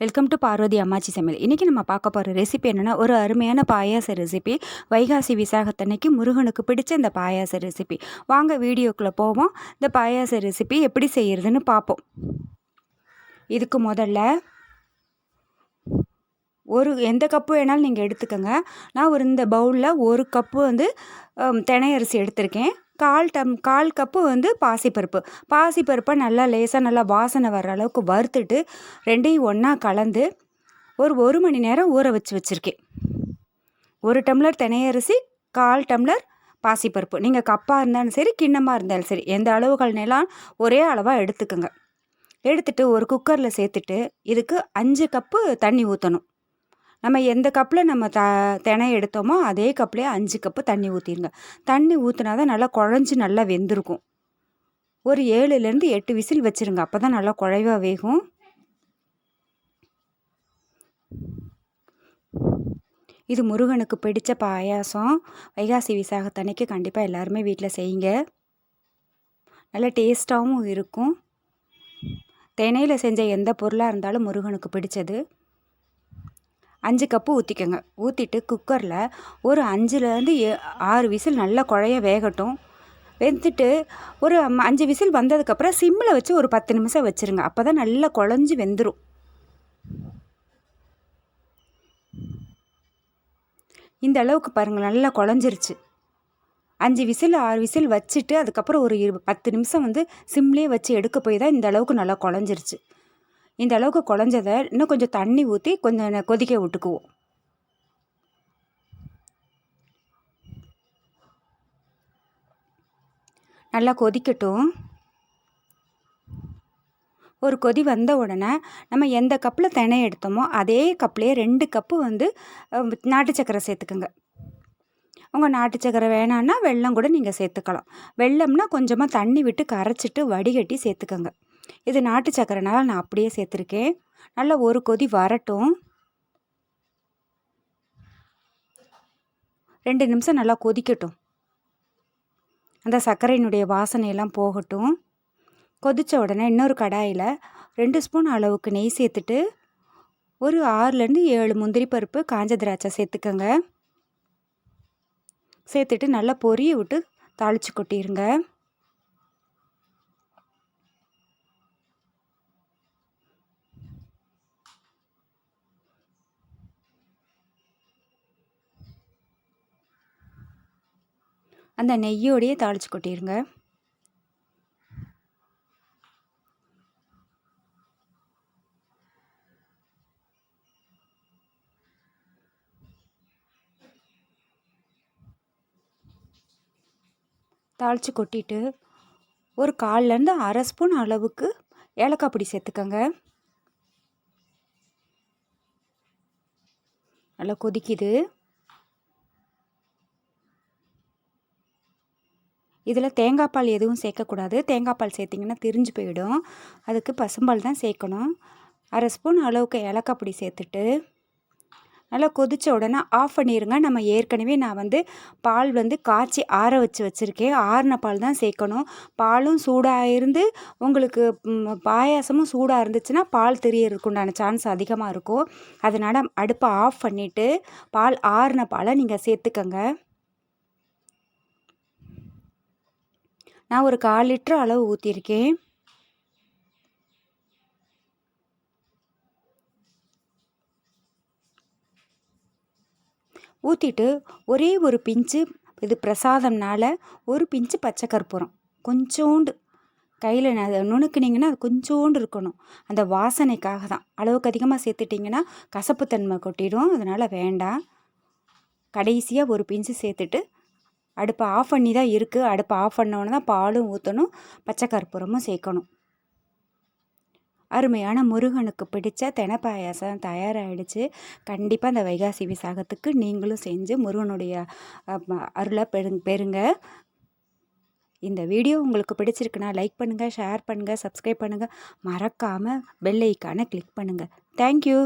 Welcome to Parvati அம்மாச்சி சமையல் இன்றைக்கி நம்ம பார்க்க போகிற ரெசிபி என்னென்னா ஒரு அருமையான பாயாச ரெசிபி வைகாசி விசாகத்தன்னைக்கு முருகனுக்கு பிடிச்ச இந்த பாயாச ரெசிபி வாங்க வீடியோக்குள்ளே போவோம். இந்த பாயாச ரெசிபி எப்படி செய்கிறதுன்னு பார்ப்போம். இதுக்கு முதல்ல ஒரு எந்த கப்பு வேணாலும் நீங்கள் எடுத்துக்கோங்க. நான் ஒரு இந்த பவுலில் ஒரு கப்பு வந்து தினை அரிசி எடுத்திருக்கேன். கால் டம் கால் கப்பு வந்து பாசிப்பருப்பு. பாசிப்பருப்பை நல்லா லேசாக நல்லா வாசனை வர்ற அளவுக்கு வறுத்துட்டு ரெண்டையும் ஒன்றா கலந்து ஒரு ஒரு மணி நேரம் ஊற வச்சு வச்சுருக்கேன். ஒரு டம்ளர் தினையரிசி கால் டம்ளர் பாசிப்பருப்பு. நீங்கள் கப்பாக இருந்தாலும் சரி கிண்ணமாக இருந்தாலும் சரி எந்த அளவுகள் நிலம் ஒரே அளவாக எடுத்துக்கோங்க. எடுத்துட்டு ஒரு குக்கரில் சேர்த்துட்டு இதுக்கு அஞ்சு கப்பு தண்ணி ஊற்றணும் நம்ம எந்த கப்பில் நம்ம த தினை எடுத்தோமோ அதே கப்லேயே அஞ்சு கப்பு தண்ணி ஊற்றிடுங்க தண்ணி ஊற்றினா தான் நல்லா குழஞ்சி நல்லா வெந்திருக்கும். ஒரு ஏழுலேருந்து எட்டு விசில் வச்சுருங்க. அப்போ தான் நல்லா குழைவாக வேகும். இது முருகனுக்கு பிடித்த பாயாசம். வைகாசி விசாகத்தன்னைக்கு கண்டிப்பாக எல்லாருமே வீட்டில் செய்யுங்க. நல்ல டேஸ்ட்டாகவும் இருக்கும். தினையில் செஞ்ச எந்த பொருளாக இருந்தாலும் முருகனுக்கு பிடிச்சது. அஞ்சு கப்பு ஊற்றிக்கோங்க ஊற்றிட்டு குக்கரில் ஒரு அஞ்சுலேருந்து ஏ ஆறு விசில் நல்லா குழைய வேகட்டும். வெந்துட்டு ஒரு அஞ்சு விசில் வந்ததுக்கப்புறம் சிம்மில் வச்சு ஒரு பத்து நிமிஷம் வச்சுருங்க. அப்போ தான் நல்லா குழஞ்சி வெந்துடும் இந்த அளவுக்கு பாருங்கள் நல்லா குழஞ்சிருச்சு. அஞ்சு விசில் ஆறு விசில் வச்சுட்டு அதுக்கப்புறம் ஒரு இரு பத்து நிமிஷம் வந்து சிம்லேயே வச்சு எடுக்க போய் தான் இந்த அளவுக்கு நல்லா குழஞ்சிருச்சு. இந்த அளவுக்கு குழஞ்சதை இன்னும் கொஞ்சம் தண்ணி ஊற்றி கொஞ்சம் கொதிக்க விட்டுக்குவோம். நல்லா கொதிக்கட்டும். ஒரு கொதி வந்த உடனே நம்ம எந்த கப்பில் தினை எடுத்தோமோ அதே கப்லேயே ரெண்டு கப்பு வந்து நாட்டு சக்கரை சேர்த்துக்குங்க. உங்கள் நாட்டு சக்கரை வேணான்னா வெள்ளம் கூட நீங்கள் சேர்த்துக்கலாம். வெள்ளம்னா கொஞ்சமாக தண்ணி விட்டு கரைச்சிட்டு வடிகட்டி சேர்த்துக்கோங்க. இது நாட்டு சக்கரைனால நான் அப்படியே சேர்த்துருக்கேன். நல்லா ஒரு கொதி வரட்டும். ரெண்டு நிமிஷம் நல்லா கொதிக்கட்டும். அந்த சர்க்கரையினுடைய வாசனையெல்லாம் போகட்டும். கொதித்த உடனே இன்னொரு கடாயில் ரெண்டு ஸ்பூன் அளவுக்கு நெய் சேர்த்துட்டு ஒரு ஆறுலேருந்து ஏழு முந்திரி பருப்பு காஞ்ச திராட்சை சேர்த்துக்கோங்க. சேர்த்துட்டு நல்லா பொரிய விட்டு தாளித்து கொட்டிடுங்க அந்த நெய்யோடையே தாளித்து கொட்டிடுங்க தாளித்து கொட்டிட்டு ஒரு கால்லேருந்து அரை ஸ்பூன் அளவுக்கு ஏலக்காய் பொடி சேர்த்துக்கோங்க. நல்லா கொதிக்குது. இதில் தேங்காய் பால் எதுவும் சேர்க்கக்கூடாது. தேங்காய் பால் சேர்த்திங்கன்னா திரிஞ்சு போயிடும். அதுக்கு பசும்பால் தான் சேர்க்கணும். அரை ஸ்பூன் அளவுக்கு ஏலக்காய் பொடி சேர்த்துட்டு நல்லா கொதித்த உடனே ஆஃப் பண்ணிடுங்க நம்ம ஏற்கனவே நான் வந்து பால் வந்து காய்ச்சி ஆற வச்சு வச்சுருக்கேன். ஆறின பால் தான் சேர்க்கணும். பாலும் சூடாக இருந்து உங்களுக்கு பாயாசமும் சூடாக இருந்துச்சுன்னா பால் தெரியறதுக்கு உண்டான சான்ஸ் அதிகமாக இருக்கும். அதனால் அடுப்பை ஆஃப் பண்ணிவிட்டு பால் ஆறின பாலை நீங்கள் சேர்த்துக்கங்க. நான் ஒரு கால் லிட்டர் அளவு ஊற்றிருக்கேன் ஊற்றிட்டு ஒரே ஒரு பிஞ்சு இது பிரசாதம்னால ஒரு பிஞ்சு பச்சை கற்பூரம். கொஞ்சோண்டு கையில் நுணுக்குனிங்கன்னா அது கொஞ்சோண்டு இருக்கணும். அந்த வாசனைக்காக தான். அளவுக்கு அதிகமாக சேர்த்துட்டிங்கன்னா கசப்புத்தன்மை கொட்டிடும். அதனால் வேண்டாம். கடைசியாக ஒரு பிஞ்சு சேர்த்துட்டு அடுப்பை ஆஃப் பண்ணி தான் இருக்குது அடுப்பை ஆஃப் பண்ணோன்னே தான் பாலும் ஊற்றணும் பச்சை கற்பூரமும் சேர்க்கணும். அருமையான முருகனுக்கு பிடிச்ச தெனை பாயாசம் தயாராகிடுச்சு கண்டிப்பாக அந்த வைகாசி விசாகத்துக்கு நீங்களும் செஞ்சு முருகனுடைய அருளை பெருங் பெறுங்க. இந்த வீடியோ உங்களுக்கு பிடிச்சிருக்குன்னா லைக் பண்ணுங்கள் ஷேர் பண்ணுங்கள் சப்ஸ்கிரைப் பண்ணுங்கள் மறக்காமல் பெல் ஐக்கானை கிளிக் பண்ணுங்கள் தேங்க்யூ